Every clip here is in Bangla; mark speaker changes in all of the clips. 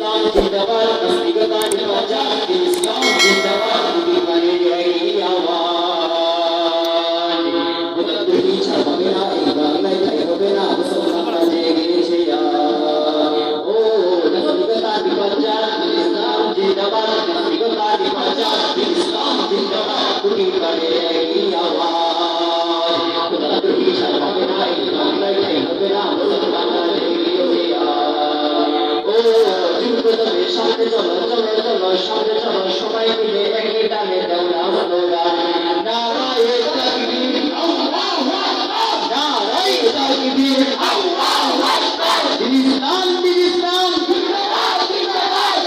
Speaker 1: ইসলাম সামনে চলো চলো চলো সামনে চলো, সবাই মিলে একই দাও না স্লোগান নারায়ে তাকবীর আল্লাহু আকবার। নারায়ে তাকবীর আল্লাহু আকবার। ইসলাম ইসলাম,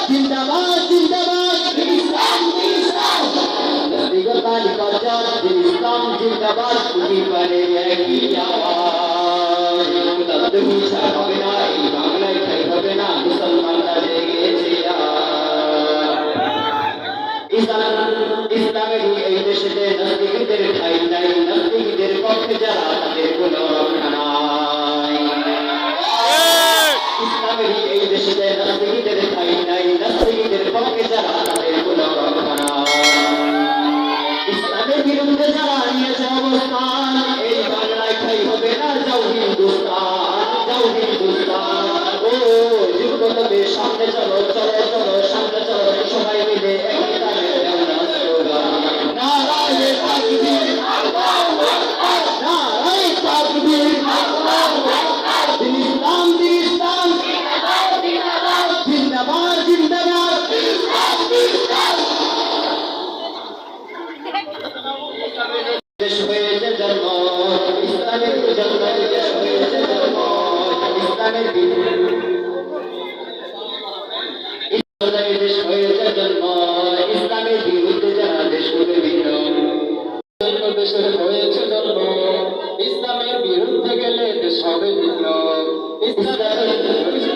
Speaker 1: জিন্দাবাদ জিন্দাবাদ। দিন ইসলাম ইসলাম। নির্বাচন দিন ইসলাম, জিন্দাবাদ। কুটি পারে একই আওয়াজ। মুতাদ্দুহি ছাড় হবে না। নাস্তিকদের ঠাই নাই নাস্তিকদের পক্ষে যারা তাদের কোনো রক্ষা নাই। ইসলামের এই দেশে নাস্তিকদের ঠাই নাই নাস্তিকদের পক্ষে যারা তাদের কোনো রক্ষা ইসলামের বিরুদ্ধে যারা নিয়েছে অবস্থান, এই বাংলায় ঠাই হবে না, যাও হিন্দুস্তান যাও হিন্দুস্তান। ও যুবকতবে সামনে চলো। ইসলামের বিরুদ্ধে গেলে দেশ হবে ইসলামের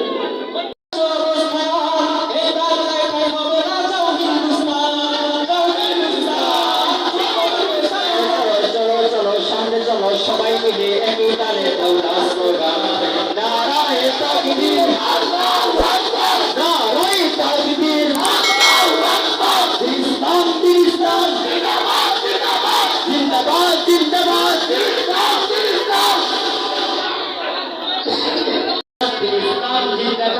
Speaker 1: মিলে একই তালে দৌড়া স্লোগান নারায়ে তাকবীর আল্লাহু আকবার নারায়ে তাকবীর আল্লাহু আকবার ইসলাম ইসলাম জিন্দাবাদ জিন্দাবাদ জিন্দাবাদ ইসলাম ইসলাম ইসলাম জিন্দাবাদ